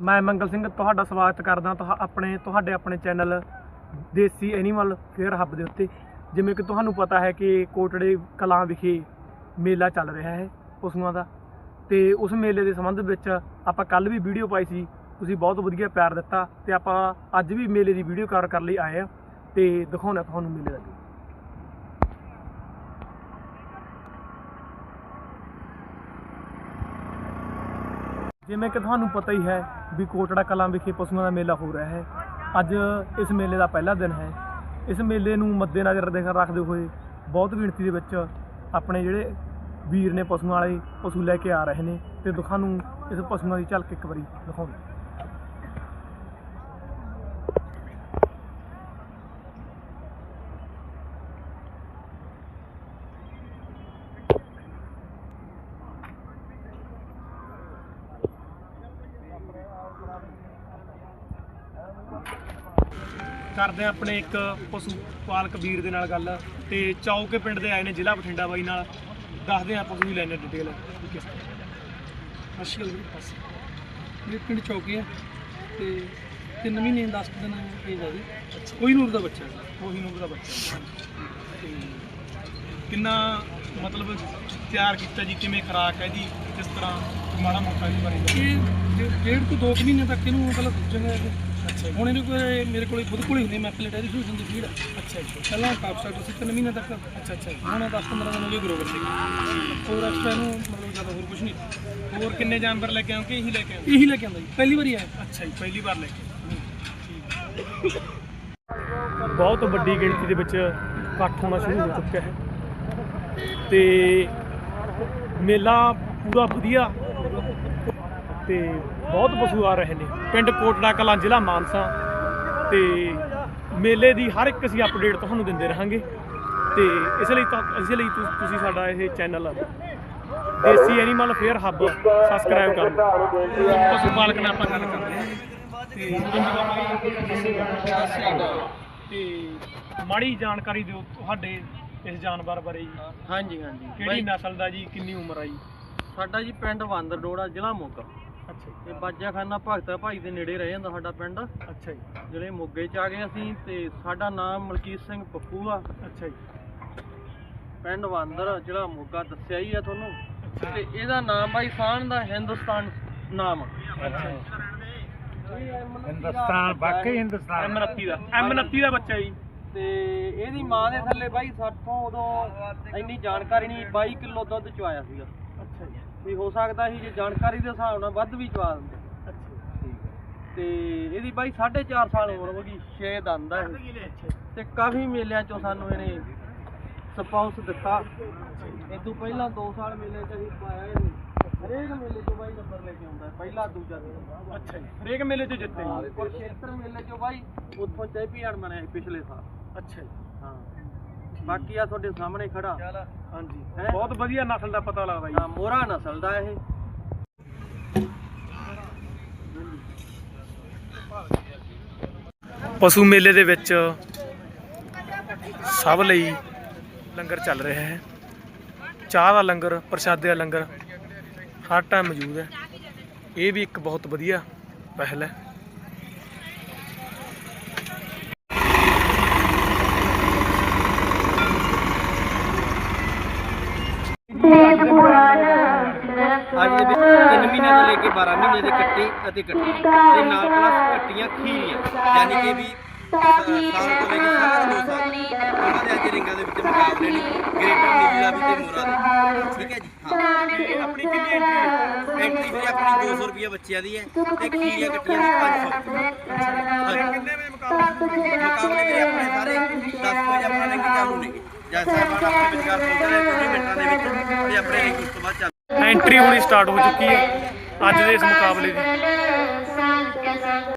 ਮੈਂ ਮੰਗਲ ਸਿੰਘ ਤੁਹਾਡਾ ਸਵਾਗਤ ਕਰਦਾ ਤੁਹਾ, ਆਪਣੇ, ਤੁਹਾਡੇ ਆਪਣੇ channel Desi animal fair hub ਦੇ ਉੱਤੇ। ਜਿਵੇਂ ਕਿ ਤੁਹਾਨੂੰ ਪਤਾ ਹੈ ਕਿ ਕੋਟੜੇ ਕਲਾਂ ਵਿਖੇ ਮੇਲਾ ਚੱਲ ਰਿਹਾ ਹੈ ਪਸ਼ੂਆਂ ਦਾ। ਤੇ ਉਸ ਮੇਲੇ ਦੇ ਸੰਬੰਧ ਵਿੱਚ ਆਪਾਂ ਕੱਲ ਵੀ ਵੀਡੀਓ ਪਾਈ ਸੀ, ਤੁਸੀਂ ਬਹੁਤ ਵਧੀਆ ਪਿਆਰ ਦਿੱਤਾ ਤੇ ਆਪਾਂ ਅੱਜ ਵੀ ਮੇਲੇ ਦੀ ਵੀਡੀਓ ਕਵਰ ਕਰਨ ਲਈ ਆਏ ਆ ਤੇ ਦਿਖਾਉਣਾ ਤੁਹਾਨੂੰ ਮੇਲੇ ਦਾ। ਜਿਵੇਂ ਕਿ ਤੁਹਾਨੂੰ ਪਤਾ ਹੀ ਹੈ ਵੀ ਕੋਟੜਾ ਕਲਾਂ ਵਿਖੇ ਪਸ਼ੂਆਂ ਦਾ ਮੇਲਾ ਹੋ ਰਿਹਾ ਹੈ। ਅੱਜ ਇਸ ਮੇਲੇ ਦਾ ਪਹਿਲਾ ਦਿਨ ਹੈ। ਇਸ ਮੇਲੇ ਨੂੰ ਮੱਦੇਨਜ਼ਰ ਦੇਖ ਰੱਖਦੇ ਹੋਏ ਬਹੁਤ ਗਿਣਤੀ ਦੇ ਵਿੱਚ ਆਪਣੇ ਜਿਹੜੇ ਵੀਰ ਨੇ ਪਸ਼ੂਆਂ ਵਾਲੇ ਪਸ਼ੂ ਲੈ ਕੇ ਆ ਰਹੇ ਨੇ ਤੇ ਤੁਹਾਨੂੰ ਇਸ ਪਸ਼ੂਆਂ ਦੀ ਝਲਕ ਇੱਕ ਵਾਰੀ ਦਿਖਾਉਂਦੇ ਕਰਦੇ ਹਾਂ ਆਪਣੇ ਇੱਕ ਪਸ਼ੂ ਪਾਲਕ ਵੀਰ ਦੇ ਨਾਲ ਗੱਲ ਤੇ ਚੌਕੇ ਪਿੰਡ ਦੇ ਆਏ ਨੇ ਜ਼ਿਲ੍ਹਾ ਬਠਿੰਡਾ ਬਾਈ ਨਾਲ। ਦੱਸਦੇ ਹਾਂ ਪਸ਼ੂ ਦੀ ਲੈਣੇ ਡਿਟੇਲ ਕਿਸ ਤਰ੍ਹਾਂ ਅਸ਼ਲ ਮੇਰੇ ਪਿੰਡ ਚੌਕੀ ਹੈ ਤੇ 3 ਮਹੀਨੇ 10 ਦਿਨ ਏਜ ਆ ਜੀ। ਕੋਈ ਨੂਰ ਦਾ ਬੱਚਾ ਹੈ ਉਹੀ ਨੰਬਰ ਦਾ ਬੱਚਾ। ਤੇ ਕਿੰਨਾ ਮਤਲਬ ਤਿਆਰ ਕੀਤਾ ਜੀ ਕਿਵੇਂ ਖਰਾਕ ਹੈ ਜੀ ਕਿਸ ਤਰ੍ਹਾਂ ਮਾੜਾ ਮੋਟਾ ਜੀ ਬਾਰੇ। ਇਹ ਡੇ- ਡੇਢ ਤੋਂ 2 ਮਹੀਨੇ ਤੱਕ ਇਹਨੂੰ ਮਤਲਬ ਜੰਗਾ ਹੁਣ ਇਹਨੂੰ ਕੋਈ ਮੇਰੇ ਕੋਲੇ ਖੁਦ ਕੋਲੇ ਹੁੰਦੀ ਮੈਂ ਪਲੇਟ ਇਹਦੀ ਦੀ ਫੀਡ ਅੱਛਾ ਜੀ। ਪਹਿਲਾਂ ਕਾਪ ਸਟਾਰਟ ਸੀ 3 ਮਹੀਨੇ ਤੱਕ ਅੱਛਾ ਅੱਛਾ ਹੁਣ 10 15 ਦਿਨ ਹੋ ਗਏ ਗਰੋਵਰ ਸੀ ਹੋਰ ਐਕਸਟਰਾ ਇਹਨੂੰ ਮਤਲਬ ਜ਼ਿਆਦਾ ਹੋਰ ਕੁਝ ਨਹੀਂ। ਹੋਰ ਕਿੰਨੇ ਜਾਨਵਰ ਲੈ ਕੇ ਆਉਂਗੇ ਇਹੀ ਲੈ ਕੇ ਆਉਂਗੇ। ਇਹੀ ਲੈ ਕੇ ਆਂਦਾ ਜੀ। ਪਹਿਲੀ ਵਾਰੀ ਆਇਆ। ਅੱਛਾ ਜੀ ਪਹਿਲੀ ਵਾਰ ਲੈ ਕੇ ਬਹੁਤ ਵੱਡੀ ਗਿਣਤੀ ਦੇ ਵਿੱਚ ਇਕੱਠ ਹੋਣਾ ਸ਼ੁਰੂ ਹੋ ਚੁੱਕਿਆ ਹੈ। ਤੇ ਮੇਲਾ ਪੂਰਾ ਵਧੀਆ ਤੇ ਬਹੁਤ ਪਸ਼ੂ ਆ ਰਹੇ ਨੇ। ਪਿੰਡ ਕੋਟੜਾ ਕਲਾਂ ਜ਼ਿਲ੍ਹਾ ਮਾਨਸਾ ਤੇ ਮੇਲੇ ਦੀ ਹਰ ਇੱਕ ਅਸੀਂ ਅਪਡੇਟ ਤੁਹਾਨੂੰ ਦਿੰਦੇ ਰਹਾਂਗੇ। ਤੇ ਇਸ ਲਈ ਇਸ ਲਈ ਤੁਸੀਂ ਸਾਡਾ ਇਹ channel Desi animal fair hub subscribe ਕਰ ਪਸ਼ੂ ਪਾਲਕ ਨਾਲ ਆਪਾਂ ਗੱਲ ਕਰਦੇ ਹਾਂ ਤੇ ਤੇ ਮਾੜੀ ਜਾਣਕਾਰੀ ਦਿਓ ਤੁਹਾਡੇ ਇਸ ਜਾਨਵਰ ਬਾਰੇ। ਜੀ ਹਾਂਜੀ ਹਾਂਜੀ। ਕਿਹੜੀ ਨਸਲ ਦਾ ਜੀ ਕਿੰਨੀ ਉਮਰ ਆ ਜੀ? ਸਾਡਾ ਜੀ ਪਿੰਡ ਵਾਂਦਰ ਡੋੜਾ ਜ਼ਿਲ੍ਹਾ ਮੋਗਾ। ਅੱਛਾ ਤੇ ਬਾਜਾਖਾਨਾ ਭਗਤਾ ਭਾਈ ਦੇ ਨੇੜੇ ਰਹਿ ਜਾਂਦਾ ਸਾਡਾ ਪਿੰਡ। ਜੀ ਅੱਛਾ ਜੀ। ਜਿਹੜੇ ਮੋਗੇ ਚ ਆ ਗਏ ਅਸੀਂ ਤੇ ਸਾਡਾ ਨਾਮ ਮਲਕੀਤ ਸਿੰਘ ਪੱਪੂ ਆ। ਅੱਛਾ ਜੀ। ਪਿੰਡ ਵਾਂਦਰ ਜ਼ਿਲ੍ਹਾ ਮੋਗਾ ਦੱਸਿਆ ਹੀ ਆ ਤੁਹਾਨੂੰ। ਤੇ ਇਹਦਾ ਨਾਮ ਬਾਈ ਸਾਨ ਦਾ ਹਿੰਦੁਸਤਾਨ ਨਾਮ ਅੱਛਾ ਹਿੰਦੁਸਤਾਨ ਬਾਕੀ ਹਿੰਦੁਸਤਾਨ। M29 ਦਾ। M29 ਦਾ ਬੱਚਾ ਜੀ। ਤੇ ਇਹਦੀ ਮਾਂ ਦੇ ਥੱਲੇ ਬਾਈ ਸਾਥੋਂ ਉਦੋਂ ਇੰਨੀ ਜਾਣਕਾਰੀ ਨਹੀਂ 22 ਕਿਲੋ ਦੁੱਧ ਚੁਆਇਆ ਸੀਗਾ। ਅੱਛਾ ਜੀ। ਵੀ ਹੋ ਸਕਦਾ ਸੀ ਜੇ ਜਾਣਕਾਰੀ ਦੇ ਹਿਸਾਬ ਨਾਲ ਵੱਧ ਵੀ ਚੁਆ ਦਿੰਦੇ। ਤੇ ਇਹਦੀ ਬਾਈ 4.5 ਸਾਲ ਉਮਰ ਹੋ ਗਈ 6 ਦੰਦ ਆ ਇਹ। ਤੇ ਕਾਫੀ ਮੇਲਿਆਂ ਚੋਂ ਸਾਨੂੰ ਇਹਨੇ ਸਪਾਂਸ ਦਿੱਤਾ। ਇਹ ਤੋਂ ਪਹਿਲਾਂ 2 ਸਾਲ ਮੇਲੇ ਚ ਅਸੀਂ ਪਾਇਆ ਇਹਨੂੰ ਹਰੇਕ ਮੇਲੇ ਤੋਂ ਬਾਈ ਨੰਬਰ ਲੈ ਕੇ ਆਉਂਦਾ ਪਹਿਲਾ ਦੂਜਾ ਤੀਜਾ ਅੱਛਾ ਜੀ। ਹਰੇਕ ਮੇਲੇ 'ਚ ਜਿੱਤੇ ਜੀ। ਕੁਰਸ਼ੇਤਰ ਮੇਲੇ ਚੋਂ ਬਾਈ ਉੱਥੋਂ ਚੈਂਪੀਅਨ ਬਣਿਆ ਸੀ ਪਿਛਲੇ ਸਾਲ। ਅੱਛਾ ਜੀ। ਹਾਂ। ਬਾਕੀ ਆ ਤੁਹਾਡੇ ਸਾਹਮਣੇ ਖੜਾ। ਹਾਂਜੀ। ਹੈਂ? ਬਹੁਤ ਵਧੀਆ ਨਸਲ ਦਾ ਪਤਾ ਲੱਗਦਾ ਜੀ। ਹਾਂ ਮੋਹਰਾ ਨਸਲ ਦਾ ਇਹ। ਪਸ਼ੂ ਮੇਲੇ ਦੇ ਵਿੱਚ ਸਭ ਲਈ ਲੰਗਰ ਚੱਲ ਰਿਹਾ ਹੈ। ਚਾਹ ਦਾ ਲੰਗਰ ਪ੍ਰਸ਼ਾਦੇ ਦਾ ਲੰਗਰ ਹਰ ਟਾਈਮ ਮੌਜੂਦ ਹੈ। ਇਹ ਵੀ ਇੱਕ ਬਹੁਤ ਵਧੀਆ ਪਹਿਲ ਹੈ ਅੱਜ ਦੇ ਵਿੱਚ 3 ਮਹੀਨੇ ਤੋਂ ਲੈ ਕੇ 12 ਮਹੀਨੇ ਦੇ ਕੱਟੇ ਅਤੇ ਕੱਟੀ। ਤੇ ਨਾਲ ਪਲੱਸ ਕੱਟੀਆਂ ਖੀਰੀਆਂ। ਯਾਨੀ ਕਿ ਵੀ ਸ- ਸਾਲ ਤੋਂ ਲੈ ਕੇ ਸਾਲ ਦੋ ਸਾਲ ਉਹਨਾਂ ਦੇ ਅੱਜ ਰਿੰਗਾਂ ਦੇ ਵਿੱਚ ਮੁਕਾਬਲੇ ਨੇ। ਗ੍ਰੇਟਰ ਨੀਲਾ ਵੀ ਤੇ ਮੋਰਾ ਦੇ ਠੀਕ ਹੈ ਜੀ? ਹਾਂ। ਤੇ ਆਪਣੀ ਕਿੰਨੀ ਐਂਟਰੀ ਹੈ? ਐਂਟਰੀ ਵੀ ਆਪਣੀ 200 ਰੁਪਏ ਬੱਚਿਆਂ ਦੀ ਹੈ ਤੇ ਖੀਰੀਆਂ ਕੱਟੀਆਂ ਦੀ 500 ਹਾਂਜੀ। ਕਿੰਨੇ ਵਜੇ ਮੁਕਾਬਲਾ ਮੁਕਾਬਲੇ ਵੀ ਆਪਣੇ ਸਾਰੇ 10 ਵਜੇ ਆਪਣਾ ਲੈ ਕੇ ਚਾਲੂ ਨੇ ਆਪਣੇ ਵਿਚਾਰ ਪਹੁੰਚਦੇ ਨੇ ਕੁਝ ਮਿੰਟਾਂ ਦੇ ਵਿੱਚ। ਤੇ ਆਪਣੇ ਰਿੰਗ ਉਸ ਤੋਂ ਬਾਅਦ ਚੱਲ ਐਂਟਰੀ ਹੋਣੀ ਸਟਾਰਟ ਹੋ ਚੁੱਕੀ ਹੈ। ਅੱਜ ਦੇ ਇਸ ਮੁਕਾਬਲੇ ਦੀ।